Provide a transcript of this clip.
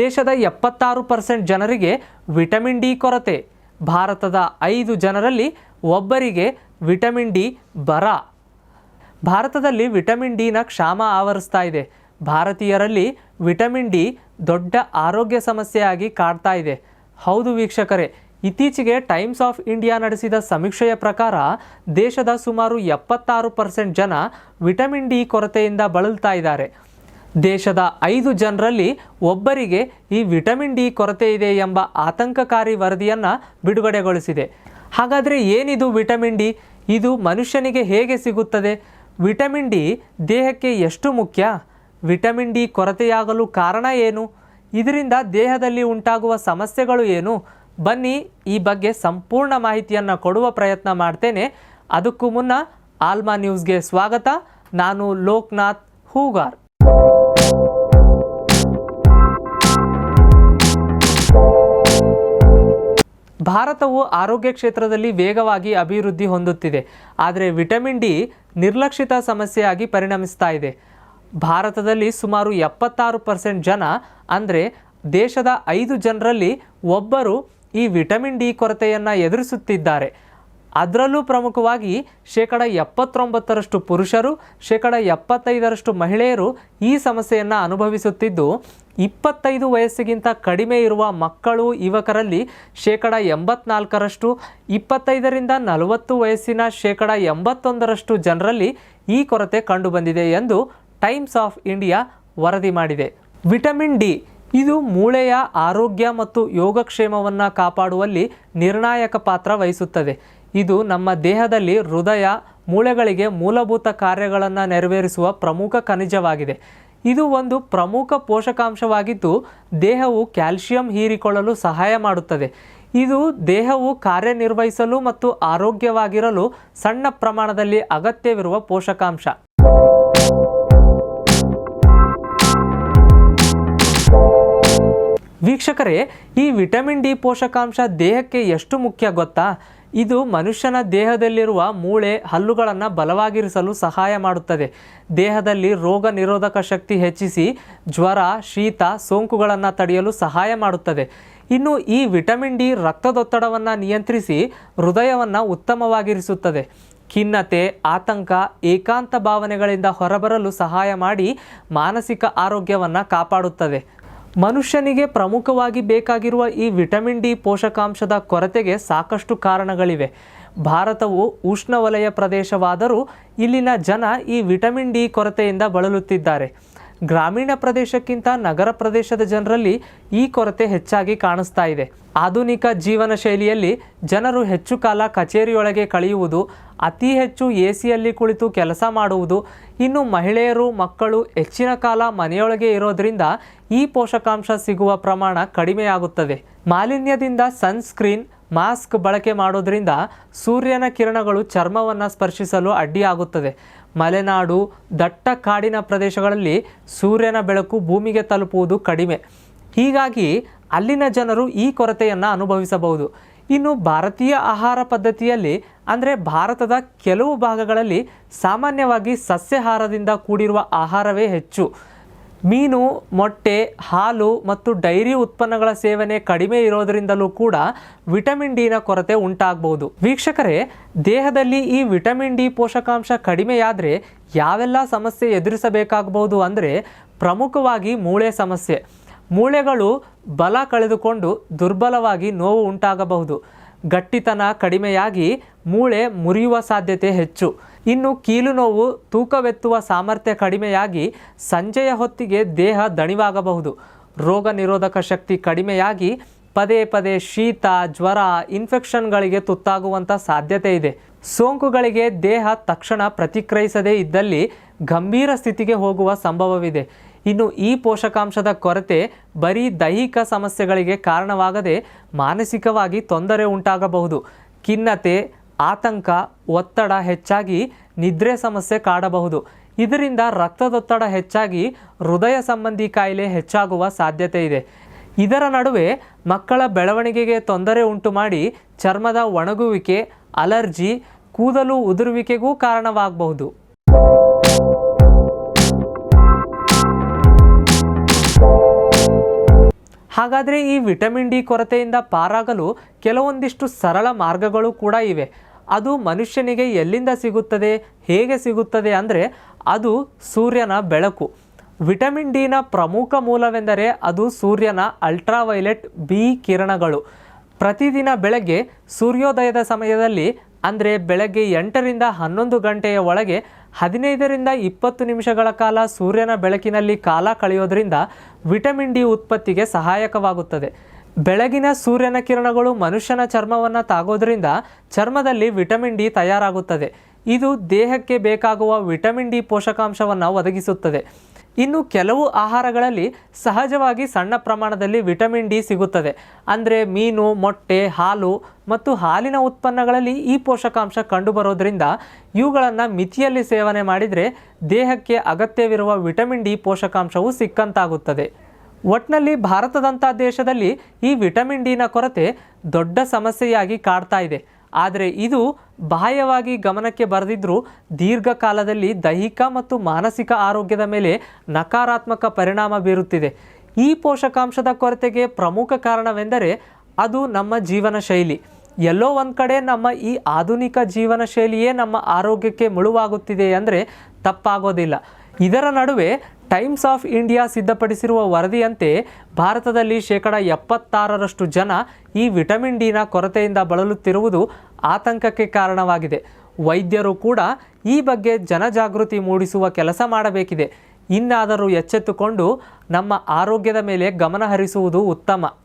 ದೇಶದ ಎಪ್ಪತ್ತಾರು ಪರ್ಸೆಂಟ್ ಜನರಿಗೆ ವಿಟಮಿನ್ ಡಿ ಕೊರತೆ. ಭಾರತದ ಐದು ಜನರಲ್ಲಿ ಒಬ್ಬರಿಗೆ ವಿಟಮಿನ್ ಡಿ ಬರ. ಭಾರತದಲ್ಲಿ ವಿಟಮಿನ್ ಡಿನ ಕ್ಷಾಮ ಆವರಿಸ್ತಾ ಇದೆ. ಭಾರತೀಯರಲ್ಲಿ ವಿಟಮಿನ್ ಡಿ ದೊಡ್ಡ ಆರೋಗ್ಯ ಸಮಸ್ಯೆಯಾಗಿ ಕಾಡ್ತಾ ಇದೆ. ಹೌದು ವೀಕ್ಷಕರೇ, ಇತ್ತೀಚೆಗೆ ಟೈಮ್ಸ್ ಆಫ್ ಇಂಡಿಯಾ ನಡೆಸಿದ ಸಮೀಕ್ಷೆಯ ಪ್ರಕಾರ ದೇಶದ ಸುಮಾರು ಎಪ್ಪತ್ತಾರು ಪರ್ಸೆಂಟ್ ಜನ ವಿಟಮಿನ್ ಡಿ ಕೊರತೆಯಿಂದ ಬಳಲ್ತಾ ಇದ್ದಾರೆ. ದೇಶದ ಐದು ಜನರಲ್ಲಿ ಒಬ್ಬರಿಗೆ ಈ ವಿಟಮಿನ್ ಡಿ ಕೊರತೆ ಇದೆ ಎಂಬ ಆತಂಕಕಾರಿ ವರದಿಯನ್ನು ಬಿಡುಗಡೆಗೊಳಿಸಿದೆ. ಹಾಗಾದರೆ ಏನಿದು ವಿಟಮಿನ್ ಡಿ? ಇದು ಮನುಷ್ಯನಿಗೆ ಹೇಗೆ ಸಿಗುತ್ತದೆ? ವಿಟಮಿನ್ ಡಿ ದೇಹಕ್ಕೆ ಎಷ್ಟು ಮುಖ್ಯ? ವಿಟಮಿನ್ ಡಿ ಕೊರತೆಯಾಗಲು ಕಾರಣ ಏನು? ಇದರಿಂದ ದೇಹದಲ್ಲಿ ಉಂಟಾಗುವ ಸಮಸ್ಯೆಗಳು ಏನು? ಬನ್ನಿ ಈ ಬಗ್ಗೆ ಸಂಪೂರ್ಣ ಮಾಹಿತಿಯನ್ನು ಕೊಡುವ ಪ್ರಯತ್ನ ಮಾಡ್ತೇನೆ. ಅದಕ್ಕೂ ಮುನ್ನ ಆಲ್ಮಾ ನ್ಯೂಸ್ಗೆ ಸ್ವಾಗತ. ನಾನು ಲೋಕ್ನಾಥ್ ಹೂಗಾರ್. ಭಾರತವು ಆರೋಗ್ಯ ಕ್ಷೇತ್ರದಲ್ಲಿ ವೇಗವಾಗಿ ಅಭಿವೃದ್ಧಿ ಹೊಂದುತ್ತಿದೆ. ಆದರೆ ವಿಟಮಿನ್ ಡಿ ನಿರ್ಲಕ್ಷಿತ ಸಮಸ್ಯೆಯಾಗಿ ಪರಿಣಮಿಸ್ತಾ ಇದೆ. ಭಾರತದಲ್ಲಿ ಸುಮಾರು ಎಪ್ಪತ್ತಾರು ಪರ್ಸೆಂಟ್ ಜನ, ಅಂದರೆ ದೇಶದ ಐದು ಜನರಲ್ಲಿ ಒಬ್ಬರು ಈ ವಿಟಮಿನ್ ಡಿ ಕೊರತೆಯನ್ನು ಎದುರಿಸುತ್ತಿದ್ದಾರೆ. ಅದರಲ್ಲೂ ಪ್ರಮುಖವಾಗಿ ಶೇಕಡ ಎಪ್ಪತ್ತೊಂಬತ್ತರಷ್ಟು ಪುರುಷರು, ಶೇಕಡ ಎಪ್ಪತ್ತೈದರಷ್ಟು ಮಹಿಳೆಯರು ಈ ಸಮಸ್ಯೆಯನ್ನು ಅನುಭವಿಸುತ್ತಿದ್ದು, ಇಪ್ಪತ್ತೈದು ವಯಸ್ಸಿಗಿಂತ ಕಡಿಮೆ ಇರುವ ಮಕ್ಕಳು ಯುವಕರಲ್ಲಿ ಶೇಕಡ ಎಂಬತ್ನಾಲ್ಕರಷ್ಟು, ಇಪ್ಪತ್ತೈದರಿಂದ ನಲವತ್ತು ವಯಸ್ಸಿನ ಶೇಕಡ ಎಂಬತ್ತೊಂದರಷ್ಟು ಜನರಲ್ಲಿ ಈ ಕೊರತೆ ಕಂಡುಬಂದಿದೆ ಎಂದು ಟೈಮ್ಸ್ ಆಫ್ ಇಂಡಿಯಾ ವರದಿ ಮಾಡಿದೆ. ವಿಟಮಿನ್ ಡಿ, ಇದು ಮೂಳೆಯ ಆರೋಗ್ಯ ಮತ್ತು ಯೋಗಕ್ಷೇಮವನ್ನು ಕಾಪಾಡುವಲ್ಲಿ ನಿರ್ಣಾಯಕ ಪಾತ್ರ ವಹಿಸುತ್ತದೆ. ಇದು ನಮ್ಮ ದೇಹದಲ್ಲಿ ಹೃದಯ, ಮೂಳೆಗಳಿಗೆ ಮೂಲಭೂತ ಕಾರ್ಯಗಳನ್ನು ನೆರವೇರಿಸುವ ಪ್ರಮುಖ ಖನಿಜವಾಗಿದೆ. ಇದು ಒಂದು ಪ್ರಮುಖ ಪೋಷಕಾಂಶವಾಗಿದ್ದು, ದೇಹವು ಕ್ಯಾಲ್ಸಿಯಂ ಹೀರಿಕೊಳ್ಳಲು ಸಹಾಯ ಮಾಡುತ್ತದೆ. ಇದು ದೇಹವು ಕಾರ್ಯನಿರ್ವಹಿಸಲು ಮತ್ತು ಆರೋಗ್ಯವಾಗಿರಲು ಸಣ್ಣ ಪ್ರಮಾಣದಲ್ಲಿ ಅಗತ್ಯವಿರುವ ಪೋಷಕಾಂಶ. ವೀಕ್ಷಕರೇ, ಈ ವಿಟಮಿನ್ ಡಿ ಪೋಷಕಾಂಶ ದೇಹಕ್ಕೆ ಎಷ್ಟು ಮುಖ್ಯ ಗೊತ್ತಾ? ಇದು ಮನುಷ್ಯನ ದೇಹದಲ್ಲಿರುವ ಮೂಳೆ ಹಲ್ಲುಗಳನ್ನು ಬಲವಾಗಿರಿಸಲು ಸಹಾಯ ಮಾಡುತ್ತದೆ. ದೇಹದಲ್ಲಿ ರೋಗ ನಿರೋಧಕ ಶಕ್ತಿ ಹೆಚ್ಚಿಸಿ ಜ್ವರ, ಶೀತ, ಸೋಂಕುಗಳನ್ನು ತಡೆಯಲು ಸಹಾಯ ಮಾಡುತ್ತದೆ. ಇನ್ನು ಈ ವಿಟಮಿನ್ ಡಿ ರಕ್ತದೊತ್ತಡವನ್ನು ನಿಯಂತ್ರಿಸಿ ಹೃದಯವನ್ನು ಉತ್ತಮವಾಗಿರಿಸುತ್ತದೆ. ಖಿನ್ನತೆ, ಆತಂಕ, ಏಕಾಂತ ಭಾವನೆಗಳಿಂದ ಹೊರಬರಲು ಸಹಾಯ ಮಾಡಿ ಮಾನಸಿಕ ಆರೋಗ್ಯವನ್ನು ಕಾಪಾಡುತ್ತದೆ. ಮನುಷ್ಯನಿಗೆ ಪ್ರಮುಖವಾಗಿ ಬೇಕಾಗಿರುವ ಈ ವಿಟಮಿನ್ ಡಿ ಪೋಷಕಾಂಶದ ಕೊರತೆಗೆ ಸಾಕಷ್ಟು ಕಾರಣಗಳಿವೆ. ಭಾರತವು ಉಷ್ಣವಲಯ ಪ್ರದೇಶವಾದರೂ ಇಲ್ಲಿನ ಜನ ಈ ವಿಟಮಿನ್ ಡಿ ಕೊರತೆಯಿಂದ ಬಳಲುತ್ತಿದ್ದಾರೆ. ಗ್ರಾಮೀಣ ಪ್ರದೇಶಕ್ಕಿಂತ ನಗರ ಪ್ರದೇಶದ ಜನರಲ್ಲಿ ಈ ಕೊರತೆ ಹೆಚ್ಚಾಗಿ ಕಾಣಿಸ್ತಾ ಇದೆ. ಆಧುನಿಕ ಜೀವನ ಶೈಲಿಯಲ್ಲಿ ಜನರು ಹೆಚ್ಚು ಕಾಲ ಕಚೇರಿಯೊಳಗೆ ಕಳೆಯುವುದು, ಅತಿ ಹೆಚ್ಚು ಎ ಸಿಯಲ್ಲಿ ಕುಳಿತು ಕೆಲಸ ಮಾಡುವುದು, ಇನ್ನು ಮಹಿಳೆಯರು, ಮಕ್ಕಳು ಹೆಚ್ಚಿನ ಕಾಲ ಮನೆಯೊಳಗೆ ಇರೋದ್ರಿಂದ ಈ ಪೋಷಕಾಂಶ ಸಿಗುವ ಪ್ರಮಾಣ ಕಡಿಮೆಯಾಗುತ್ತದೆ. ಮಾಲಿನ್ಯದಿಂದ ಸನ್ಸ್ಕ್ರೀನ್ ಮಾಸ್ಕ್ ಬಳಕೆ ಮಾಡೋದ್ರಿಂದ ಸೂರ್ಯನ ಕಿರಣಗಳು ಚರ್ಮವನ್ನು ಸ್ಪರ್ಶಿಸಲು ಅಡ್ಡಿಯಾಗುತ್ತದೆ. ಮಲೆನಾಡು ದಟ್ಟ ಕಾಡಿನ ಪ್ರದೇಶಗಳಲ್ಲಿ ಸೂರ್ಯನ ಬೆಳಕು ಭೂಮಿಗೆ ತಲುಪುವುದು ಕಡಿಮೆ. ಹೀಗಾಗಿ ಅಲ್ಲಿನ ಜನರು ಈ ಕೊರತೆಯನ್ನು ಅನುಭವಿಸಬಹುದು. ಇನ್ನು ಭಾರತೀಯ ಆಹಾರ ಪದ್ಧತಿಯಲ್ಲಿ ಅಂದರೆ ಭಾರತದ ಕೆಲವು ಭಾಗಗಳಲ್ಲಿ ಸಾಮಾನ್ಯವಾಗಿ ಸಸ್ಯಾಹಾರದಿಂದ ಕೂಡಿರುವ ಆಹಾರವೇ ಹೆಚ್ಚು. ಮೀನು, ಮೊಟ್ಟೆ, ಹಾಲು ಮತ್ತು ಡೈರಿ ಉತ್ಪನ್ನಗಳ ಸೇವನೆ ಕಡಿಮೆ ಇರೋದರಿಂದಲೂ ಕೂಡ ವಿಟಮಿನ್ ಡಿನ ಕೊರತೆ ಉಂಟಾಗಬಹುದು. ವೀಕ್ಷಕರೇ, ದೇಹದಲ್ಲಿ ಈ ವಿಟಮಿನ್ ಡಿ ಪೋಷಕಾಂಶ ಕಡಿಮೆಯಾದರೆ ಯಾವೆಲ್ಲ ಸಮಸ್ಯೆ ಎದುರಿಸಬೇಕಾಗಬಹುದು ಅಂದರೆ ಪ್ರಮುಖವಾಗಿ ಮೂಳೆ ಸಮಸ್ಯೆ. ಮೂಳೆಗಳು ಬಲ ಕಳೆದುಕೊಂಡು ದುರ್ಬಲವಾಗಿ ನೋವು ಉಂಟಾಗಬಹುದು. ಗಟ್ಟಿತನ ಕಡಿಮೆಯಾಗಿ ಮೂಳೆ ಮುರಿಯುವ ಸಾಧ್ಯತೆ ಹೆಚ್ಚು. ಇನ್ನು ಕೀಲು ನೋವು, ತೂಕವೆತ್ತುವ ಸಾಮರ್ಥ್ಯ ಕಡಿಮೆಯಾಗಿ ಸಂಜೆಯ ಹೊತ್ತಿಗೆ ದೇಹ ದಣಿವಾಗಬಹುದು. ರೋಗ ನಿರೋಧಕ ಶಕ್ತಿ ಕಡಿಮೆಯಾಗಿ ಪದೇ ಪದೇ ಶೀತ, ಜ್ವರ, ಇನ್ಫೆಕ್ಷನ್ಗಳಿಗೆ ತುತ್ತಾಗುವಂಥ ಸಾಧ್ಯತೆ ಇದೆ. ಸೋಂಕುಗಳಿಗೆ ದೇಹ ತಕ್ಷಣ ಪ್ರತಿಕ್ರಿಯಿಸದೇ ಇದ್ದಲ್ಲಿ ಗಂಭೀರ ಸ್ಥಿತಿಗೆ ಹೋಗುವ ಸಂಭವವಿದೆ. ಇನ್ನು ಈ ಪೋಷಕಾಂಶದ ಕೊರತೆ ಬರೀ ದೈಹಿಕ ಸಮಸ್ಯೆಗಳಿಗೆ ಕಾರಣವಾಗದೆ ಮಾನಸಿಕವಾಗಿ ತೊಂದರೆ ಉಂಟಾಗಬಹುದು. ಖಿನ್ನತೆ, ಆತಂಕ, ಒತ್ತಡ ಹೆಚ್ಚಾಗಿ ನಿದ್ರೆ ಸಮಸ್ಯೆ ಕಾಡಬಹುದು. ಇದರಿಂದ ರಕ್ತದೊತ್ತಡ ಹೆಚ್ಚಾಗಿ ಹೃದಯ ಸಂಬಂಧಿ ಕಾಯಿಲೆ ಹೆಚ್ಚಾಗುವ ಸಾಧ್ಯತೆ ಇದೆ. ಇದರ ನಡುವೆ ಮಕ್ಕಳ ಬೆಳವಣಿಗೆಗೆ ತೊಂದರೆ ಉಂಟು ಮಾಡಿ ಚರ್ಮದ ಒಣಗುವಿಕೆ, ಅಲರ್ಜಿ, ಕೂದಲು ಉದುರುವಿಕೆಗೂ ಕಾರಣವಾಗಬಹುದು. ಹಾಗಾದರೆ ಈ ವಿಟಮಿನ್ ಡಿ ಕೊರತೆಯಿಂದ ಪಾರಾಗಲು ಕೆಲವೊಂದಿಷ್ಟು ಸರಳ ಮಾರ್ಗಗಳು ಕೂಡ ಇವೆ. ಅದು ಮನುಷ್ಯನಿಗೆ ಎಲ್ಲಿಂದ ಸಿಗುತ್ತದೆ, ಹೇಗೆ ಸಿಗುತ್ತದೆ ಅಂದರೆ ಅದು ಸೂರ್ಯನ ಬೆಳಕು. ವಿಟಮಿನ್ ಡಿನ ಪ್ರಮುಖ ಮೂಲವೆಂದರೆ ಅದು ಸೂರ್ಯನ ಅಲ್ಟ್ರಾವೈಲೆಟ್ ಬಿ ಕಿರಣಗಳು. ಪ್ರತಿದಿನ ಬೆಳಗ್ಗೆ ಸೂರ್ಯೋದಯದ ಸಮಯದಲ್ಲಿ ಅಂದರೆ ಬೆಳಗ್ಗೆ ಎಂಟರಿಂದ ಹನ್ನೊಂದು ಗಂಟೆಯ ಒಳಗೆ ಹದಿನೈದರಿಂದ ಇಪ್ಪತ್ತು ನಿಮಿಷಗಳ ಕಾಲ ಸೂರ್ಯನ ಬೆಳಕಿನಲ್ಲಿ ಕಾಲ ಕಳೆಯೋದ್ರಿಂದ ವಿಟಮಿನ್ ಡಿ ಉತ್ಪತ್ತಿಗೆ ಸಹಾಯಕವಾಗುತ್ತದೆ. ಬೆಳಗಿನ ಸೂರ್ಯನ ಕಿರಣಗಳು ಮನುಷ್ಯನ ಚರ್ಮವನ್ನು ತಾಗೋದ್ರಿಂದ ಚರ್ಮದಲ್ಲಿ ವಿಟಮಿನ್ ಡಿ ತಯಾರಾಗುತ್ತದೆ. ಇದು ದೇಹಕ್ಕೆ ಬೇಕಾಗುವ ವಿಟಮಿನ್ ಡಿ ಪೋಷಕಾಂಶವನ್ನು ಒದಗಿಸುತ್ತದೆ. ಇನ್ನು ಕೆಲವು ಆಹಾರಗಳಲ್ಲಿ ಸಹಜವಾಗಿ ಸಣ್ಣ ಪ್ರಮಾಣದಲ್ಲಿ ವಿಟಮಿನ್ ಡಿ ಸಿಗುತ್ತದೆ. ಅಂದರೆ ಮೀನು, ಮೊಟ್ಟೆ, ಹಾಲು ಮತ್ತು ಹಾಲಿನ ಉತ್ಪನ್ನಗಳಲ್ಲಿ ಈ ಪೋಷಕಾಂಶ ಕಂಡುಬರೋದ್ರಿಂದ ಇವುಗಳನ್ನು ಮಿತಿಯಲ್ಲಿ ಸೇವನೆ ಮಾಡಿದರೆ ದೇಹಕ್ಕೆ ಅಗತ್ಯವಿರುವ ವಿಟಮಿನ್ ಡಿ ಪೋಷಕಾಂಶವು ಸಿಕ್ಕಂತಾಗುತ್ತದೆ. ಒಟ್ನಲ್ಲಿ ಭಾರತದಂಥ ದೇಶದಲ್ಲಿ ಈ ವಿಟಮಿನ್ ಡಿನ ಕೊರತೆ ದೊಡ್ಡ ಸಮಸ್ಯೆಯಾಗಿ ಕಾಡ್ತಾ ಇದೆ. ಆದರೆ ಇದು ಬಾಹ್ಯವಾಗಿ ಗಮನಕ್ಕೆ ಬರೆದಿದ್ದರೂ ದೀರ್ಘಕಾಲದಲ್ಲಿ ದೈಹಿಕ ಮತ್ತು ಮಾನಸಿಕ ಆರೋಗ್ಯದ ಮೇಲೆ ನಕಾರಾತ್ಮಕ ಪರಿಣಾಮ ಬೀರುತ್ತಿದೆ. ಈ ಪೋಷಕಾಂಶದ ಕೊರತೆಗೆ ಪ್ರಮುಖ ಕಾರಣವೆಂದರೆ ಅದು ನಮ್ಮ ಜೀವನ ಶೈಲಿ. ಎಲ್ಲೋ ಒಂದು ಕಡೆ ನಮ್ಮ ಈ ಆಧುನಿಕ ಜೀವನ ಶೈಲಿಯೇ ನಮ್ಮ ಆರೋಗ್ಯಕ್ಕೆ ಮುಳುವಾಗುತ್ತಿದೆ ಅಂದರೆ ತಪ್ಪಾಗೋದಿಲ್ಲ. ಇದರ ನಡುವೆ ಟೈಮ್ಸ್ ಆಫ್ ಇಂಡಿಯಾ ಸಿದ್ಧಪಡಿಸಿರುವ ವರದಿಯಂತೆ ಭಾರತದಲ್ಲಿ ಶೇಕಡ ಎಪ್ಪತ್ತಾರರಷ್ಟು ಜನ ಈ ವಿಟಮಿನ್ ಡಿನ ಕೊರತೆಯಿಂದ ಬಳಲುತ್ತಿರುವುದು ಆತಂಕಕ್ಕೆ ಕಾರಣವಾಗಿದೆ. ವೈದ್ಯರು ಕೂಡ ಈ ಬಗ್ಗೆ ಜನಜಾಗೃತಿ ಮೂಡಿಸುವ ಕೆಲಸ ಮಾಡಬೇಕಿದೆ. ಇನ್ನಾದರೂ ಎಚ್ಚೆತ್ತುಕೊಂಡು ನಮ್ಮ ಆರೋಗ್ಯದ ಮೇಲೆ ಗಮನ ಹರಿಸುವುದು ಉತ್ತಮ.